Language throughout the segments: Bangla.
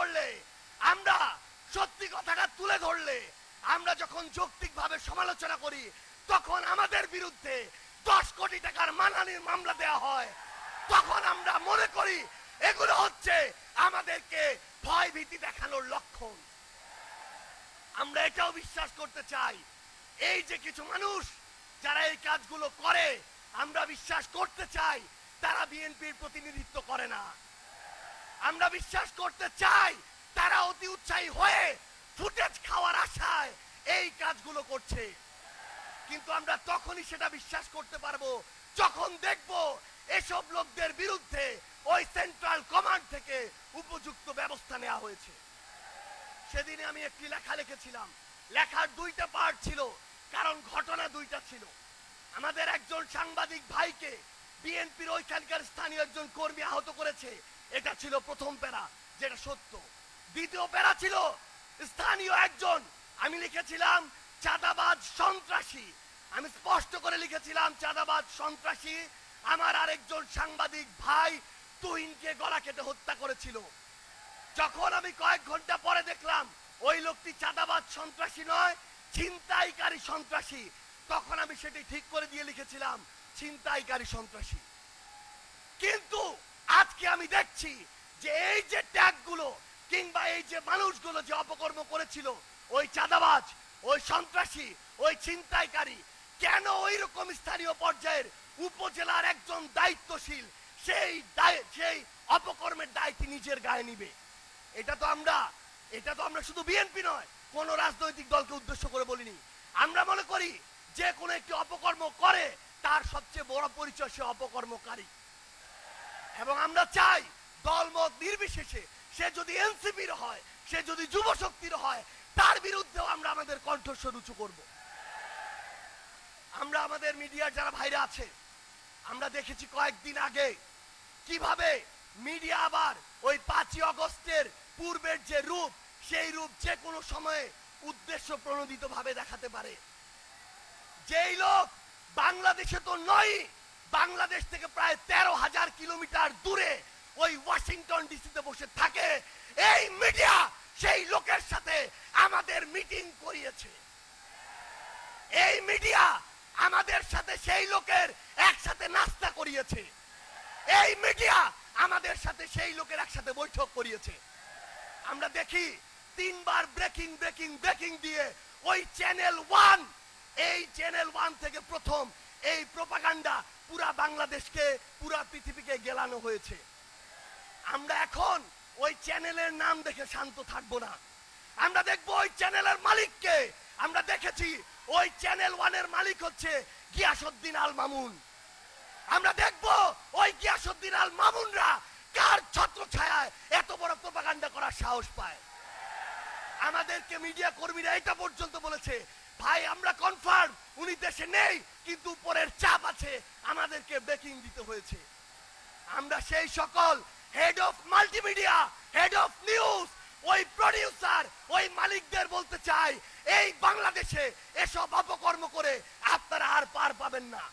করলে, আমরা সত্যি কথাটা তুলে ধরলে, আমরা যখন যৌক্তিকভাবে সমালোচনা করি, তখন আমাদের বিরুদ্ধে দশ কোটি টাকার মানহানির মামলা দেয়া হয়। তখন আমরা মনে করি, এগুলো হচ্ছে আমাদেরকে ভয় ভীতি দেখানোর লক্ষণ। আমরা এটাও বিশ্বাস করতে চাই, এই যে কিছু মানুষ যারা এই কাজগুলো করে, আমরা বিশ্বাস করতে চাই, তারা বিএনপির প্রতিনিধিত্ব করে না। আমরা বিশ্বাস করতে চাই, তারা অতি উৎসাহী হয়ে ফুটেজ খাওয়ার আশায় এই কাজগুলো করছে। কিন্তু আমরা তখনই সেটা বিশ্বাস করতে পারব, যখন দেখব এসব লোকদের বিরুদ্ধে ওই সেন্ট্রাল কমান্ড থেকে উপযুক্ত ব্যবস্থা নেওয়া হয়েছে। সেদিনে আমি একটি লেখা লিখেছিলাম। লেখার দুইটা পার্ট ছিল, কারণ ঘটনা দুইটা ছিল। আমাদের একজন সাংবাদিক ভাইকে বিএনপির ওইখানকার স্থানীয় একজন কর্মী আহত করেছে। এটা ছিল প্রথম প্যারা, যেটা সত্য। দ্বিতীয় প্যারা ছিল স্থানীয় একজন। আমি লিখেছিলাম, চাঁদাবাজ সন্ত্রাসী। আমি স্পষ্ট করে লিখেছিলাম, চাঁদাবাজ সন্ত্রাসী, আমার আরেকজন সাংবাদিক ভাই তুহিনকে গলা কেটে হত্যা করেছিল। যখন আমি কয়েক ঘণ্টা পরে দেখলাম, ওই লোকটি চাঁদাবাজ সন্ত্রাসী নয়, ছিনতাইকারী সন্ত্রাসী। তখন আমি সেটি ঠিক করে দিয়ে লিখেছিলাম, ছিনতাইকারী সন্ত্রাসী। কিন্তু আমি দেখছি যে এই যে ট্যাগগুলো কিংবা এই যে মানুষগুলো যে অপকর্ম করেছিল, ওই চাঁদাবাজ, ওই সন্ত্রাসী, ওই ছিনতাইকারী, কেন ওই রকম স্থানীয় পর্যায়ের উপজেলার একজন দায়িত্বশীল সেই সেই অপকর্মের দায়টি নিজের গায়ে নিবে? এটা তো আমরা, এটা তো আমরা শুধু বিএনপি নয়, কোন রাজনৈতিক দলকে উদ্দেশ্য করে বলিনি। আমরা মনে করি যে কোনো একটি অপকর্ম করে, তার সবচেয়ে বড় পরিচয় সে অপকর্মকারী। এবং আমরা চাই দলমত নির্বিশেষে সে যদি এনসিপির হয়, সে যদি যুব শক্তির হয়, তার বিরুদ্ধেও আমরা আমাদের কণ্ঠস্বর উঁচু করব। আমরা আমাদের মিডিয়ার যারা ভাইরা আছে, আমরা দেখেছি কয়েকদিন আগে কীভাবে মিডিয়া আবার ওই পাঁচই অগস্টের পূর্বের যে রূপ, সেই রূপ যে কোনো সময়ে উদ্দেশ্য প্রণোদিত ভাবে দেখাতে পারে। যেই লোক বাংলাদেশে তো নয় বাংলাদেশ থেকে প্রায় তেরো হাজার কিলোমিটার দূরে ওই ওয়াশিংটন ডিসিতে বসে থাকে। এই মিডিয়া সেই লোকের সাথে আমাদের মিটিং করিয়েছে। এই মিডিয়া আমাদের সাথে সেই লোকের একসাথে নাস্তা করিয়েছে। এই মিডিয়া আমাদের সাথে সেই লোকের একসাথে বৈঠক করিয়েছে। আমরা দেখি তিনবার ব্রেকিং ব্রেকিং ব্রেকিং দিয়ে ওই চ্যানেল ওয়ান, এই চ্যানেল ওয়ান থেকে প্রথম এই প্রপাগান্ডা পুরা বাংলাদেশকে, পুরা পৃথিবীকে গেলানো হয়েছে। আমরা এখন ওই চ্যানেলের নাম দেখে শান্ত থাকব না। আমরা দেখব ওই চ্যানেলের মালিককে। আমরা দেখেছি ওই চ্যানেল ওয়ানের মালিক হচ্ছে গিয়াসুদ্দিন আল মামুন। আমরা দেখব ওই গিয়াসুদ্দিন আল মামুনরা কার ছত্র ছায়ায় এত বড় প্রপাগান্ডা করার সাহস পায়। আমাদেরকে মিডিয়া কর্মীরা এটা পর্যন্ত বলেছে ভাই, আমরা কনফার্ম উনি দেশে নেই, কিন্তু উপরের চাপ আছে, আমাদেরকে ব্রেকিং দিতে হয়েছে। আমরা সেই সকল head of multimedia head of news ওই প্রডিউসার ওই মালিকদের বলতে চাই, এই বাংলাদেশে এসব অপকর্ম করে আপনারা আর পার পাবেন না।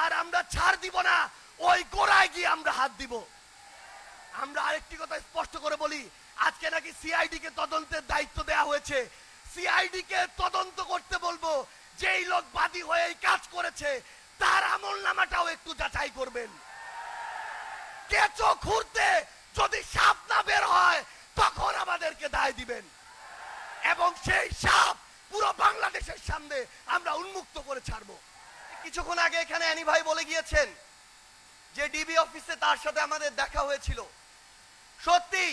আর আমরা ছাড় দিব না, ওই গোড়ায় গিয়ে আমরা হাত দিব। আমরা আরেকটি কথা স্পষ্ট করে বলি, আজকে নাকি সিআইডি কে তদন্তের দায়িত্ব দেয়া হয়েছে সিআইডি কে তদন্ত করতে বলব। যেই লোক বাদী হয়ে এই কাজ করেছে, তার আমল নামাটাও একটু যাচাই করবেন। কেঁচো খুঁড়তে যদি সাপ না বের হয়, তখন আমাদেরকে দায় দিবেন। এবং সেই সাপ পুরো বাংলাদেশের সামনে আমরা উন্মুক্ত করে ছাড়বো। কিছুক্ষণ আগে এখানে অ্যানি ভাই বলে গিয়েছেন যে ডিবি অফিসে তার সাথে আমাদের দেখা হয়েছিল। সত্যি,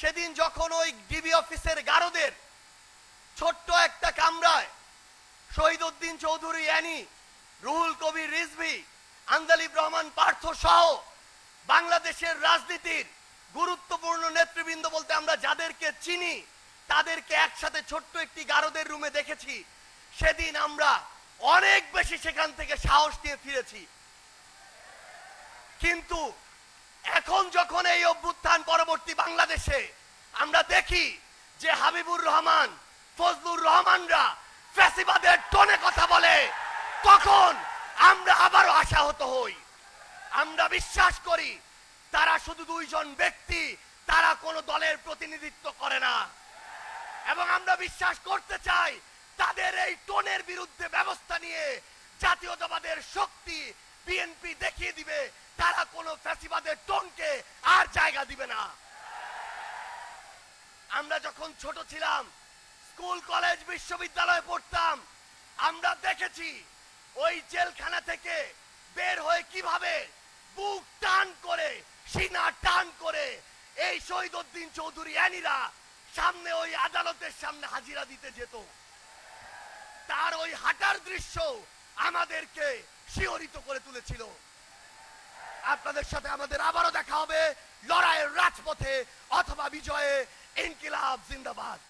সেদিন যখন ওই ডিবি অফিসের গারদের ছোট্ট একটা কামরায়। শহীদ উদ্দিন চৌধুরী, অ্যানি, রুহুল কবির, রিজভি আন্দালিব রহমান, পার্থ সহ বাংলাদেশের রাজনীতির গুরুত্বপূর্ণ নেতৃবৃন্দ বলতে আমরা যাদেরকে চিনি, তাদেরকে একসাথে ছোট্ট একটি গারদের রুমে দেখেছি। সেদিন আমরা অনেক বেশি সেখান থেকে সাহস নিয়ে ফিরেছি। কিন্তু এখন যখন এই অভ্যুত্থান পরবর্তী বাংলাদেশে আমরা দেখি যে হাবিবুর রহমান ফজলুর রহমানরা ফ্যাসিবাদের টনে কথা বলে, তখন আমরা আবারও আশাহত হই। আমরা বিশ্বাস করি, তারা শুধু দুইজন ব্যক্তি, তারা কোনো দলের প্রতিনিধিত্ব করে না। এবং আমরা বিশ্বাস করতে চাই, তাদের এই টোনের বিরুদ্ধে ব্যবস্থা নিয়ে জাতীয়তাবাদের শক্তি বিএনপি দেখিয়ে দিবে, তারা কোনো ফ্যাসিবাদের টোনকে আর জায়গা দিবে না। আমরা যখন ছোট ছিলাম স্কুল, কলেজ, বিশ্ববিদ্যালয়ে পড়তাম। আমরা দেখেছি ওই জেলখানা থেকে বের হয়ে কীভাবে বুক টান করে, সিনা টান করে এই শহীদ উদ্দিন চৌধুরী অ্যানিরা সামনে ওই আদালতের সামনে হাজিরা দিতে যেত। তার ওই হাঁটার দৃশ্য আমাদেরকে শিহরিত করে তুলেছিল। আপনাদের সাথে আমাদের আবারও দেখা হবে লড়াইয়ের রাজপথে অথবা বিজয়ে ইনকিলাব, জিন্দাবাদ।